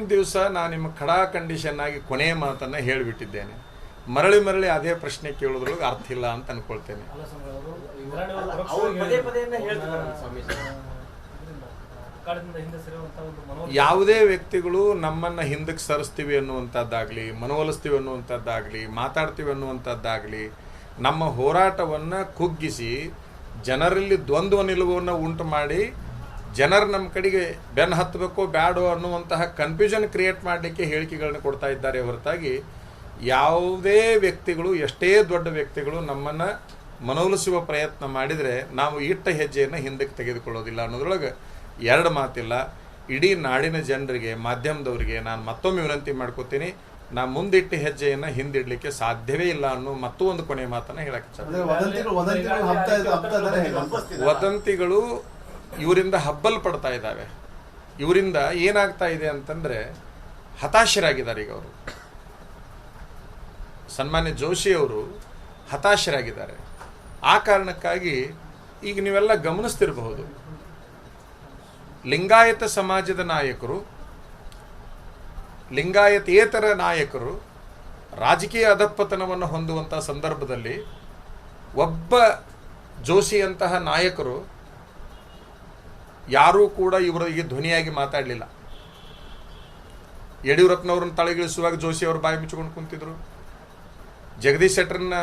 ಇವತ್ತಿನ ದಿವಸ ನಾನು ನಿಮ್ಮ ಖಡಾ ಕಂಡೀಷನ್ ಆಗಿ ಕೊನೆಯ ಮಾತನ್ನು ಹೇಳಿಬಿಟ್ಟಿದ್ದೇನೆ. ಮರಳಿ ಮರಳಿ ಅದೇ ಪ್ರಶ್ನೆ ಕೇಳೋದ್ರೊಳಗೆ ಅರ್ಥ ಇಲ್ಲ ಅಂತ ಅನ್ಕೊಳ್ತೇನೆ. ಯಾವುದೇ ವ್ಯಕ್ತಿಗಳು ನಮ್ಮನ್ನು ಹಿಂದಕ್ಕೆ ಸರಿಸ್ತೀವಿ ಅನ್ನುವಂಥದ್ದಾಗಲಿ ಮನವೊಲಿಸ್ತೀವಿ ಅನ್ನುವಂಥದ್ದಾಗಲಿ ಮಾತಾಡ್ತೀವಿ ಅನ್ನುವಂಥದ್ದಾಗಲಿ ನಮ್ಮ ಹೋರಾಟವನ್ನು ಕುಗ್ಗಿಸಿ ಜನರಲ್ಲಿ ದ್ವಂದ್ವ ನಿಲುವನ್ನು ಉಂಟು ಮಾಡಿ ಜನರು ನಮ್ಮ ಕಡೆಗೆ ಬೆನ್ನು ಹತ್ತಬೇಕು ಬ್ಯಾಡೋ ಅನ್ನುವಂತಹ ಕನ್ಫ್ಯೂಷನ್ ಕ್ರಿಯೇಟ್ ಮಾಡಲಿಕ್ಕೆ ಹೇಳಿಕೆಗಳನ್ನು ಕೊಡ್ತಾ ಇದ್ದಾರೆ ಹೊರತಾಗಿ ಯಾವುದೇ ವ್ಯಕ್ತಿಗಳು ಎಷ್ಟೇ ದೊಡ್ಡ ವ್ಯಕ್ತಿಗಳು ನಮ್ಮನ್ನು ಮನವೊಲಿಸುವ ಪ್ರಯತ್ನ ಮಾಡಿದರೆ ನಾವು ಇಟ್ಟ ಹೆಜ್ಜೆಯನ್ನು ಹಿಂದಕ್ಕೆ ತೆಗೆದುಕೊಳ್ಳೋದಿಲ್ಲ ಅನ್ನೋದ್ರೊಳಗೆ ಎರಡು ಮಾತಿಲ್ಲ. ಇಡೀ ನಾಡಿನ ಜನರಿಗೆ ಮಾಧ್ಯಮದವರಿಗೆ ನಾನು ಮತ್ತೊಮ್ಮೆ ವಿನಂತಿ ಮಾಡ್ಕೋತೀನಿ ನಾ ಮುಂದಿಟ್ಟ ಹೆಜ್ಜೆಯನ್ನು ಹಿಂದಿಡ್ಲಿಕ್ಕೆ ಸಾಧ್ಯವೇ ಇಲ್ಲ ಅನ್ನೋ ಮತ್ತೂ ಒಂದು ಕೊನೆಯ ಮಾತನ್ನು ಹೇಳಕ್ಕೆ ವದಂತಿಗಳು ಇವರಿಂದ ಹಬ್ಬಲ್ಪಡ್ತಾ ಇದ್ದಾವೆ ಇವರಿಂದ ಏನಾಗ್ತಾ ಇದೆ ಅಂತಂದ್ರೆ ಹತಾಶರಾಗಿದ್ದಾರೆ ಈಗ ಅವರು. ಸನ್ಮಾನ್ಯ ಜೋಶಿ ಅವರು ಹತಾಶರಾಗಿದ್ದಾರೆ. ಆ ಕಾರಣಕ್ಕಾಗಿ ಈಗ ನೀವೆಲ್ಲ ಗಮನಿಸ್ತಿರಬಹುದು. ಲಿಂಗಾಯತ ಸಮಾಜದ ನಾಯಕರು, ಲಿಂಗಾಯತೇತರ ನಾಯಕರು ರಾಜಕೀಯ ಅಧಪ್ಪತನವನ್ನು ಹೊಂದುವಂಥ ಸಂದರ್ಭದಲ್ಲಿ ಒಬ್ಬ ಜೋಶಿಯಂತಹ ನಾಯಕರು ಯಾರೂ ಕೂಡ ಇವರಿಗೆ ಧ್ವನಿಯಾಗಿ ಮಾತಾಡಲಿಲ್ಲ. ಯಡಿಯೂರಪ್ಪನವ್ರನ್ನ ತಳಗಿಳಿಸುವಾಗ ಜೋಶಿ ಅವರು ಬಾಯಿ ಮುಚ್ಚಿಕೊಂಡು ಕುಂತಿದ್ರು. ಜಗದೀಶ್ ಶೆಟ್ಟರನ್ನ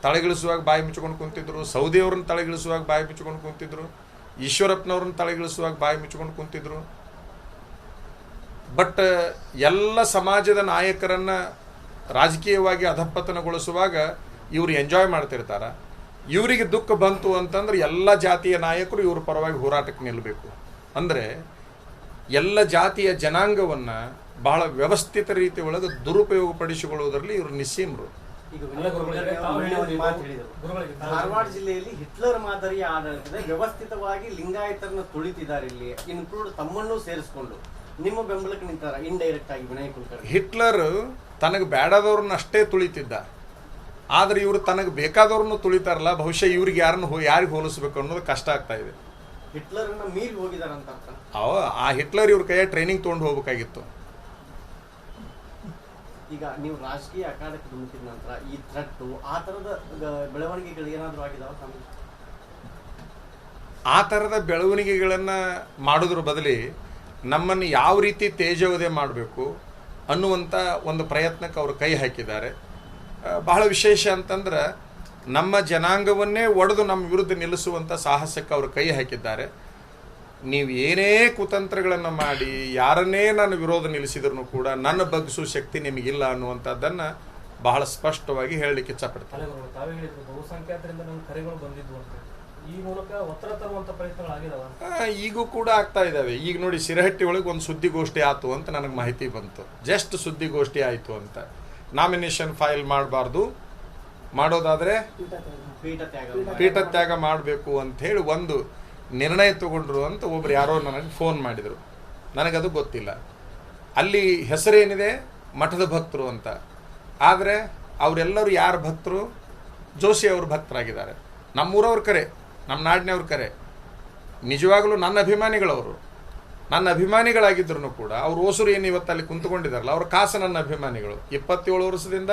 ತಳಗಿಳಿಸುವಾಗ ಬಾಯಿ ಮುಚ್ಚಿಕೊಂಡು ಕುಂತಿದ್ರು. ಸೌದಿ ಅವ್ರನ್ನ ತಳಗಿಳಿಸುವಾಗ ಬಾಯಿ ಮುಚ್ಚಿಕೊಂಡು ಕುಂತಿದ್ರು. ಈಶ್ವರಪ್ಪನವ್ರನ್ನ ತಳಗಿಳಿಸುವಾಗ ಬಾಯಿ ಮುಚ್ಚಿಕೊಂಡು ಕುಂತಿದ್ರು. ಬಟ್ ಎಲ್ಲ ಸಮಾಜದ ನಾಯಕರನ್ನು ರಾಜಕೀಯವಾಗಿ ಅಧಪತನಗೊಳಿಸುವಾಗ ಇವರು ಎಂಜಾಯ್ ಮಾಡ್ತಿರ್ತಾರ. ಇವರಿಗೆ ದುಃಖ ಬಂತು ಅಂತಂದ್ರೆ ಎಲ್ಲ ಜಾತಿಯ ನಾಯಕರು ಇವ್ರ ಪರವಾಗಿ ಹೋರಾಟಕ್ಕೆ ನಿಲ್ಲಬೇಕು ಅಂದರೆ ಎಲ್ಲ ಜಾತಿಯ ಜನಾಂಗವನ್ನು ಬಹಳ ವ್ಯವಸ್ಥಿತ ರೀತಿ ಒಳಗೆ ದುರುಪಯೋಗಪಡಿಸಿಕೊಳ್ಳುವುದರಲ್ಲಿ ಇವರು ನಿಸ್ಸೀಮರು. ಧಾರವಾಡ ಜಿಲ್ಲೆಯಲ್ಲಿ ಹಿಟ್ಲರ್ ಮಾದರಿಯ ಆಡಳಿತದ ವ್ಯವಸ್ಥಿತವಾಗಿ ಲಿಂಗಾಯತರನ್ನ ತುಳಿತಿದ್ದಾರೆ ಇಲ್ಲಿ. ಇನ್ಕ್ಲೂಡ್ ತಮ್ಮನ್ನು ಸೇರಿಸಿಕೊಂಡು ನಿಮ್ಮ ಬೆಂಬಲಕ್ಕೆ ನಿಂತಾರ. ಇಂಡೈರೆಕ್ಟ್ ಆಗಿ ವಿನಯ್ ಕುಲಕರ್ಣಿ. ಹಿಟ್ಲರ್ ತನಗೆ ಬೇಡದವ್ರನ್ನ ಅಷ್ಟೇ ತುಳಿತಿದ್ದ. ಆದರೆ ಇವರು ತನಗೆ ಬೇಕಾದವ್ರನ್ನು ತುಳಿತಾರಲ್ಲ ಬಹುಶಃ ಇವ್ರಿಗೆ ಯಾರನ್ನು ಯಾರಿಗೆ ಹೋಲಿಸ್ಬೇಕು ಅನ್ನೋದು ಕಷ್ಟ ಆಗ್ತಾ ಇದೆ. ಹಿಟ್ಲರ್ನ ಮೀರಿ ಹೋಗಿದಾರಂತ ಅವ ಆ ಹಿಟ್ಲರ್ ಇವ್ರ ಕೈಯ ಟ್ರೈನಿಂಗ್ ತೊಗೊಂಡು ಹೋಗ್ಬೇಕಾಗಿತ್ತು. ಈಗ ನೀವು ರಾಜಕೀಯ ಅಖಾಡಕ್ಕೆ ಧುಮುಕಿದ ನಂತರ ಈ ಥ್ರೆಟ್ಟು ಆ ತರದ ಗ- ಬೆಳವಣಿಗೆಗಳು ಏನಾದರೂ ಆಗಿದಾವ ಆ ಥರದ ಬೆಳವಣಿಗೆಗಳನ್ನು ಮಾಡೋದ್ರ ಬದಲಿ ನಮ್ಮನ್ನು ಯಾವ ರೀತಿ ತೇಜವದೆ ಮಾಡಬೇಕು ಅನ್ನುವಂಥ ಒಂದು ಪ್ರಯತ್ನಕ್ಕೆ ಅವರು ಕೈ ಹಾಕಿದ್ದಾರೆ. ಬಹಳ ವಿಶೇಷ ಅಂತಂದ್ರೆ ನಮ್ಮ ಜನಾಂಗವನ್ನೇ ಒಡೆದು ನಮ್ಮ ವಿರುದ್ಧ ನಿಲ್ಲಿಸುವಂಥ ಸಾಹಸಕ್ಕೆ ಅವರು ಕೈ ಹಾಕಿದ್ದಾರೆ. ನೀವು ಏನೇ ಕುತಂತ್ರಗಳನ್ನು ಮಾಡಿ ಯಾರನ್ನೇ ನಾನು ವಿರೋಧ ನಿಲ್ಲಿಸಿದ್ರು ಕೂಡ ನನ್ನ ಬಗ್ಗಿಸೋ ಶಕ್ತಿ ನಿಮಗಿಲ್ಲ ಅನ್ನುವಂಥದ್ದನ್ನು ಬಹಳ ಸ್ಪಷ್ಟವಾಗಿ ಹೇಳಲಿಕ್ಕೆ ಇಚ್ಛಪಡ್ತಾರೆ ಈಗೂ ಕೂಡ ಆಗ್ತಾ ಇದ್ದಾವೆ ಈಗ ನೋಡಿ ಸಿರಹಟ್ಟಿ ಒಳಗೆ ಒಂದು ಸುದ್ದಿಗೋಷ್ಠಿ ಆಯ್ತು ಅಂತ ನನಗೆ ಮಾಹಿತಿ ಬಂತು. ಜಸ್ಟ್ ಸುದ್ದಿಗೋಷ್ಠಿ ಆಯಿತು ಅಂತ. ನಾಮಿನೇಷನ್ ಫೈಲ್ ಮಾಡಬಾರ್ದು. ಮಾಡೋದಾದರೆ ಪೀಠ ತ್ಯಾಗ ಮಾಡಬೇಕು ಅಂತ ಹೇಳಿ ಒಂದು ನಿರ್ಣಯ ತಗೊಂಡ್ರು ಅಂತ ಒಬ್ರು ಯಾರೋ ನನಗೆ ಫೋನ್ ಮಾಡಿದರು. ನನಗದು ಗೊತ್ತಿಲ್ಲ. ಅಲ್ಲಿ ಹೆಸರೇನಿದೆ? ಮಠದ ಭಕ್ತರು ಅಂತ. ಆದರೆ ಅವರೆಲ್ಲರೂ ಯಾರ ಭಕ್ತರು? ಜೋಶಿ ಅವ್ರ ಭಕ್ತರಾಗಿದ್ದಾರೆ. ನಮ್ಮೂರವ್ರ ಕರೆ ನಮ್ಮ ನಾಡಿನವ್ರ ಕರೆ. ನಿಜವಾಗಲೂ ನನ್ನ ಅಭಿಮಾನಿಗಳವರು. ನನ್ನ ಅಭಿಮಾನಿಗಳಾಗಿದ್ರು ಕೂಡ ಅವ್ರು ಓಸರು ಏನು ಇವತ್ತು ಅಲ್ಲಿ ಕುಂತ್ಕೊಂಡಿದ್ದಾರಲ್ಲ ಅವ್ರ ಕಾಸು ನನ್ನ ಅಭಿಮಾನಿಗಳು. ಇಪ್ಪತ್ತೇಳು ವರ್ಷದಿಂದ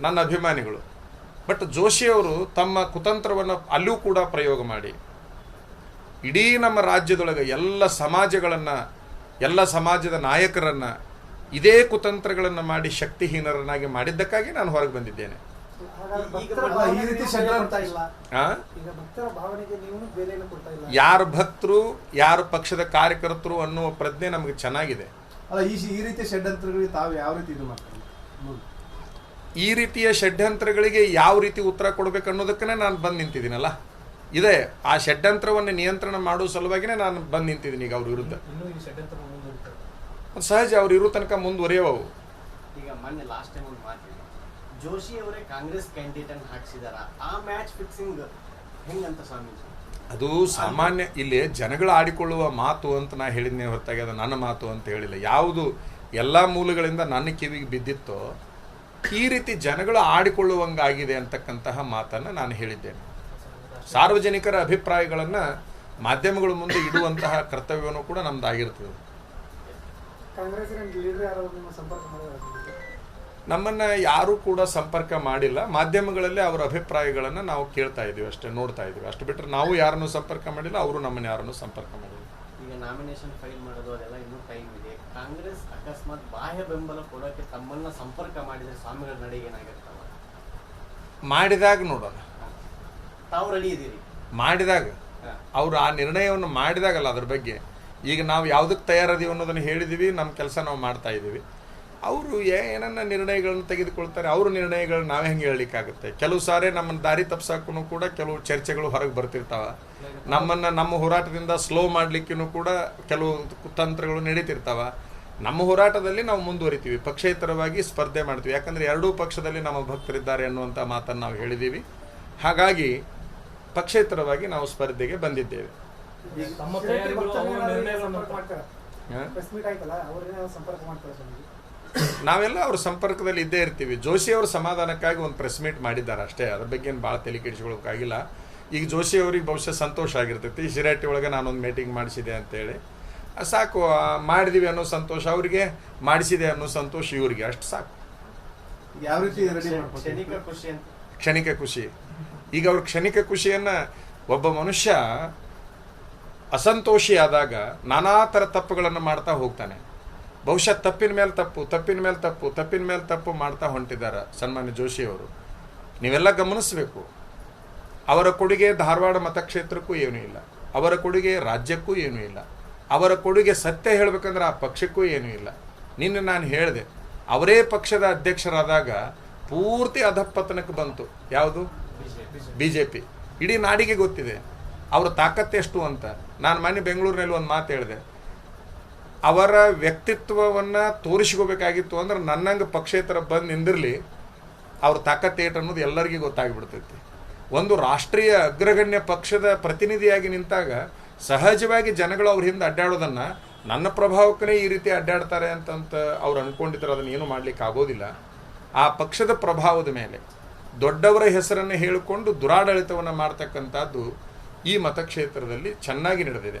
ನನ್ನ ಅಭಿಮಾನಿಗಳು. ಬಟ್ ಜೋಶಿಯವರು ತಮ್ಮ ಕುತಂತ್ರವನ್ನು ಅಲ್ಲೂ ಕೂಡ ಪ್ರಯೋಗ ಮಾಡಿ. ಇಡೀ ನಮ್ಮ ರಾಜ್ಯದೊಳಗೆ ಎಲ್ಲ ಸಮಾಜಗಳನ್ನು, ಎಲ್ಲ ಸಮಾಜದ ನಾಯಕರನ್ನು ಇದೇ ಕುತಂತ್ರಗಳನ್ನು ಮಾಡಿ ಶಕ್ತಿಹೀನರನ್ನಾಗಿ ಮಾಡಿದ್ದಕ್ಕಾಗಿ ನಾನು ಹೊರಗೆ ಬಂದಿದ್ದೇನೆ. ಈ ರೀತಿ ನೀವು ಷಡ್ಯಂತ್ರ- ಬೆಲೆ ಇಲ್ಲ. ಆ? ಈಗ ಭಕ್ತರ ಭಾವನೆಗೆ ನೀವು ಬೆಲೆಯನ್ನು ಕೊಡ್ತಾ ಇಲ್ಲ. ಯಾರ ಭಕ್ತರು ಯಾರು ಪಕ್ಷದ ಕಾರ್ಯಕರ್ತರು ಅನ್ನುವ ಪ್ರಜ್ಞೆ ನಮಗೆ ಚೆನ್ನಾಗಿದೆ. ಅಲ್ಲ ಈ ಈ ರೀತಿಯ ಷಡ್ಯಂತ್ರಗಳಿಗೆ ತಾವು ಯಾವ ರೀತಿ ಇದು ಮಾಡ್ತಾರೆ? ಈ ರೀತಿಯ ಷಡ್ಯಂತ್ರಗಳಿಗೆ ಯಾವ ರೀತಿ ಉತ್ತರ ಕೊಡಬೇಕು ಅನ್ನೋದಕ್ಕೇ ನಾನು ಬಂದು ನಿಂತಿದ್ದೀನಲ್ಲ. ಇದೆ ಆ ಷಡ್ಯಂತ್ರವನ್ನು ನಿಯಂತ್ರಣ ಮಾಡುವ ಸಲುವಾಗಿನೇ ನಾನು ಬಂದು ನಿಂತಿದ್ದೀನಿ ಈಗ ಅವ್ರ ವಿರುದ್ಧ. ಸಹಜ ಅವ್ರು ಇರೋ ತನಕ ಮುಂದುವರಿಯವು. ಈಗ ಮೊನ್ನೆ ಲಾಸ್ಟ್ ಟೈಮ್ ಒಂದು ಮಾತು ಹೇಳಿ. ಜೋಶಿ ಅವರೇ ಕಾಂಗ್ರೆಸ್ ಕ್ಯಾಂಡಿಡೇಟ್ ಅನ್ನು ಹಾಕ್ಸಿದಾರ? ಆ ಮ್ಯಾಚ್ ಫಿಕ್ಸಿಂಗ್ ಹೆಂಗಂತ ಸ್ವಾಮೀಜಿ? ಅದು ಸಾಮಾನ್ಯ ಇಲ್ಲಿ ಜನಗಳು ಆಡಿಕೊಳ್ಳುವ ಮಾತು ಅಂತ ನಾ ಹೇಳಿದ್ನೇ ಹೊರತಾಗಿ ಅದು ನನ್ನ ಮಾತು ಅಂತ ಹೇಳಿಲ್ಲ. ಯಾವುದು ಎಲ್ಲ ಮೂಲಗಳಿಂದ ನನ್ನ ಕಿವಿಗೆ ಬಿದ್ದಿತ್ತೋ ಈ ರೀತಿ ಜನಗಳು ಆಡಿಕೊಳ್ಳುವಂಗಾಗಿದೆ ಅಂತಕ್ಕಂತಹ ಮಾತನ್ನು ನಾನು ಹೇಳಿದ್ದೇನೆ. ಸಾರ್ವಜನಿಕರ ಅಭಿಪ್ರಾಯಗಳನ್ನು ಮಾಧ್ಯಮಗಳ ಮುಂದೆ ಇಡುವಂತಹ ಕರ್ತವ್ಯವನ್ನು ಕೂಡ ನಮ್ದಾಗಿರ್ತದೆ. ನಮ್ಮನ್ನು ಯಾರೂ ಕೂಡ ಸಂಪರ್ಕ ಮಾಡಿಲ್ಲ. ಮಾಧ್ಯಮಗಳಲ್ಲಿ ಅವರ ಅಭಿಪ್ರಾಯಗಳನ್ನು ನಾವು ಕೇಳ್ತಾ ಇದ್ದೀವಿ ಅಷ್ಟೇ ನೋಡ್ತಾ ಇದ್ದೀವಿ. ಅಷ್ಟು ಬಿಟ್ಟರೆ ನಾವು ಯಾರನ್ನು ಸಂಪರ್ಕ ಮಾಡಿಲ್ಲ ಅವರು ನಮ್ಮನ್ನು ಯಾರನ್ನು ಸಂಪರ್ಕ ಮಾಡಿಲ್ಲ. ಈಗ ನಾಮಿನೇಷನ್ ಫೈಲ್ ಮಾಡೋದು ಅದೆಲ್ಲ ಇನ್ನೂ ಟೈಮ್ ಇದೆ. ಕಾಂಗ್ರೆಸ್ ಅಕಸ್ಮಾತ್ ಬಾಹ್ಯ ಬೆಂಬಲ ಕೊಡೋಕೆ ತಮ್ಮನ್ನ ಸಂಪರ್ಕ ಮಾಡಿದರೆ ಸ್ವಾಮಿಗಳ ನಡೆಗೆ ಏನಾಗಿರ್ತಾವ? ಮಾಡಿದಾಗ ನೋಡೋಣ. ತಾವು ರೆಡಿ ಇದ್ದೀರಿ? ಮಾಡಿದಾಗ. ಅವರು ಆ ನಿರ್ಣಯವನ್ನು ಮಾಡಿದಾಗಲ್ಲ ಅದ್ರ ಬಗ್ಗೆ. ಈಗ ನಾವು ಯಾವುದಕ್ಕೆ ತಯಾರದೀವಿ ಅನ್ನೋದನ್ನು ಹೇಳಿದ್ದೀವಿ ನಮ್ಮ ಕೆಲಸ ನಾವು ಮಾಡ್ತಾ ಇದ್ದೀವಿ. ಅವರು ಏನನ್ನ ನಿರ್ಣಯಗಳನ್ನು ತೆಗೆದುಕೊಳ್ತಾರೆ ಅವ್ರ ನಿರ್ಣಯಗಳನ್ನ ನಾವೇ ಹೆಂಗೆ ಹೇಳಲಿಕ್ಕಾಗುತ್ತೆ? ಕೆಲವು ಸಾರಿ ನಮ್ಮನ್ನು ದಾರಿ ತಪ್ಸಕ್ಕೂ ಕೂಡ ಕೆಲವು ಚರ್ಚೆಗಳು ಹೊರಗೆ ಬರ್ತಿರ್ತಾವೆ. ನಮ್ಮನ್ನು ನಮ್ಮ ಹೋರಾಟದಿಂದ ಸ್ಲೋ ಮಾಡಲಿಕ್ಕೂ ಕೂಡ ಕೆಲವು ತಂತ್ರಗಳು ನಡೀತಿರ್ತಾವ. ನಮ್ಮ ಹೋರಾಟದಲ್ಲಿ ನಾವು ಮುಂದುವರಿತೀವಿ ಪಕ್ಷೇತರವಾಗಿ ಸ್ಪರ್ಧೆ ಮಾಡ್ತೀವಿ. ಯಾಕಂದರೆ ಎರಡೂ ಪಕ್ಷದಲ್ಲಿ ನಮ್ಮ ಭಕ್ತರಿದ್ದಾರೆ ಅನ್ನುವಂಥ ಮಾತನ್ನು ನಾವು ಹೇಳಿದ್ದೀವಿ ಹಾಗಾಗಿ ಪಕ್ಷೇತರವಾಗಿ ನಾವು ಸ್ಪರ್ಧೆಗೆ ಬಂದಿದ್ದೇವೆ. ಸಂಪರ್ಕ ನಾವೆಲ್ಲ ಅವ್ರ ಸಂಪರ್ಕದಲ್ಲಿ ಇದ್ದೇ ಇರ್ತೀವಿ. ಜೋಶಿ ಅವ್ರ ಸಮಾಧಾನಕ್ಕಾಗಿ ಒಂದು ಪ್ರೆಸ್ ಮೀಟ್ ಮಾಡಿದ್ದಾರೆ ಅಷ್ಟೇ. ಅದ್ರ ಬಗ್ಗೆ ಏನು ಭಾಳ ತಲೆ ಕೆಡಿಸ್ಕೊಳ್ಳೋಕ್ಕಾಗಿಲ್ಲ. ಈಗ ಜೋಶಿ ಅವ್ರಿಗೆ ಬಹುಶಃ ಸಂತೋಷ ಆಗಿರ್ತೈತಿ. ಶಿರಾಟಿ ಒಳಗೆ ನಾನೊಂದು ಮೀಟಿಂಗ್ ಮಾಡಿಸಿದೆ ಅಂತೇಳಿ. ಆ ಸಾಕು. ಮಾಡಿದೀವಿ ಅನ್ನೋ ಸಂತೋಷ ಅವರಿಗೆ ಮಾಡಿಸಿದೆ ಅನ್ನೋ ಸಂತೋಷ ಇವ್ರಿಗೆ. ಅಷ್ಟು ಸಾಕು. ಯಾವ ರೀತಿ ರೆಡಿ ಕ್ಷಣಿಕ ಖುಷಿ ಕ್ಷಣಿಕ ಖುಷಿ. ಈಗ ಅವ್ರ ಕ್ಷಣಿಕ ಖುಷಿಯನ್ನು ಒಬ್ಬ ಮನುಷ್ಯ ಅಸಂತೋಷಿ ಆದಾಗ ನಾನಾ ಥರ ತಪ್ಪುಗಳನ್ನು ಮಾಡ್ತಾ ಹೋಗ್ತಾನೆ. ಬಹುಶಃ ತಪ್ಪಿನ ಮೇಲೆ ತಪ್ಪು, ತಪ್ಪಿನ ಮೇಲೆ ತಪ್ಪು, ತಪ್ಪಿನ ಮೇಲೆ ತಪ್ಪು ಮಾಡ್ತಾ ಹೊಂಟಿದ್ದಾರೆ ಸನ್ಮಾನ್ಯ ಜೋಶಿಯವರು. ನೀವೆಲ್ಲ ಗಮನಿಸಬೇಕು. ಅವರ ಕೊಡುಗೆ ಧಾರವಾಡ ಮತಕ್ಷೇತ್ರಕ್ಕೂ ಏನೂ ಇಲ್ಲ. ಅವರ ಕೊಡುಗೆ ರಾಜ್ಯಕ್ಕೂ ಏನೂ ಇಲ್ಲ. ಅವರ ಕೊಡುಗೆ ಸತ್ಯ ಹೇಳಬೇಕಂದ್ರೆ ಆ ಪಕ್ಷಕ್ಕೂ ಏನೂ ಇಲ್ಲ. ನಿನ್ನೆ ನಾನು ಹೇಳಿದೆ, ಅವರೇ ಪಕ್ಷದ ಅಧ್ಯಕ್ಷರಾದಾಗ ಪೂರ್ತಿ ಅಧಪ್ಪತನಕ್ಕೆ ಬಂತು. ಯಾವುದು? ಬಿ ಜೆ ಪಿ ಇಡೀ ನಾಡಿಗೆ ಗೊತ್ತಿದೆ. ಅವರ ತಾಕತ್ತೆ ಎಷ್ಟು ಅಂತ. ನಾನು ಮೊನ್ನೆ ಬೆಂಗಳೂರಿನಲ್ಲಿ ಒಂದು ಮಾತು ಹೇಳಿದೆ. ಅವರ ವ್ಯಕ್ತಿತ್ವವನ್ನು ತೋರಿಸ್ಕೋಬೇಕಾಗಿತ್ತು ಅಂದ್ರೆ ನನ್ನಂಗೆ ಪಕ್ಷೇತರ ಬಂದು ನಿಂದಿರಲಿ, ಅವ್ರ ತಾಕತ್ತೇಟ್ ಅನ್ನೋದು ಎಲ್ಲರಿಗೂ ಗೊತ್ತಾಗ್ಬಿಡ್ತೈತಿ. ಒಂದು ರಾಷ್ಟ್ರೀಯ ಅಗ್ರಗಣ್ಯ ಪಕ್ಷದ ಪ್ರತಿನಿಧಿಯಾಗಿ ನಿಂತಾಗ ಸಹಜವಾಗಿ ಜನಗಳು ಅವ್ರ ಹಿಂದೆ ಅಡ್ಡಾಡೋದನ್ನು ನನ್ನ ಪ್ರಭಾವಕ್ಕನೇ ಈ ರೀತಿ ಅಡ್ಡಾಡ್ತಾರೆ ಅಂತಂತ ಅವ್ರು ಅಂದ್ಕೊಂಡಿದ್ದಾರೆ ಅದನ್ನು ಏನು ಮಾಡ್ಲಿಕ್ಕೆ ಆಗೋದಿಲ್ಲ ಆ ಪಕ್ಷದ ಪ್ರಭಾವದ ಮೇಲೆ ದೊಡ್ಡವರ ಹೆಸರನ್ನು ಹೇಳಿಕೊಂಡು ದುರಾಡಳಿತವನ್ನು ಮಾಡ್ತಕ್ಕಂಥದ್ದು ಈ ಮತಕ್ಷೇತ್ರದಲ್ಲಿ ಚೆನ್ನಾಗಿ ನಡೆದಿದೆ.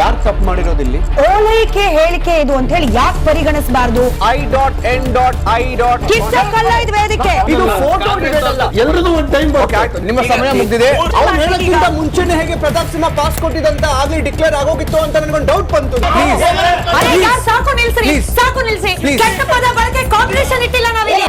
ಯಾರು ತಪ್ಪು ಮಾಡಿರೋದಿಲ್ಲಿ ಓಲೈಕೆ ಹೇಳಿಕೆ ಇದು ಅಂತ ಹೇಳಿ ಯಾಕೆ ಪರಿಗಣಿಸಬಾರದು? I dot N dot I dot ಕಿಚ್ಚಕ್ಕಲ್ಲ ಇದು ವೇದಿಕೆ ಇದು ಫೋಟೋ ಎಲ್ಲರದು ಒಂದು ಟೈಮ್ ಓಕೆ ಆಯ್ತು ನಿಮ್ಮ ಸಮಯ ಮುಗಿದಿದೆ. ಅವ್ರು ಹೇಳೋಕ್ಕಿಂತ ಮುಂಚೆನೆ ಹೇಗೆ ಪ್ರತಾಪ್ ಸಿಂಹ ಪಾಸ್ ಕೊಟ್ಟಿದಂತ ಆಗ್ಲಿ ಡಿಕ್ಲೇರ್ ಆಗೋಗಿತ್ತು ಅಂತ ನನಗೊಂದು ಡೌಟ್ ಬಂತು. ಪ್ಲೀಸ್ ಅರೆ ಯಾರ್ ಸಾಕು ನಿಲ್ಸಿ ಸಾಕು ನಿಲ್ಸಿ. ಕೆಟ್ಟ ಪದ ಬಳಕೆ ಕಾಂಪಿಟೇಷನ್ ಇಟ್ಟಿಲ್ಲ ನಾವಿಲ್ಲಿ.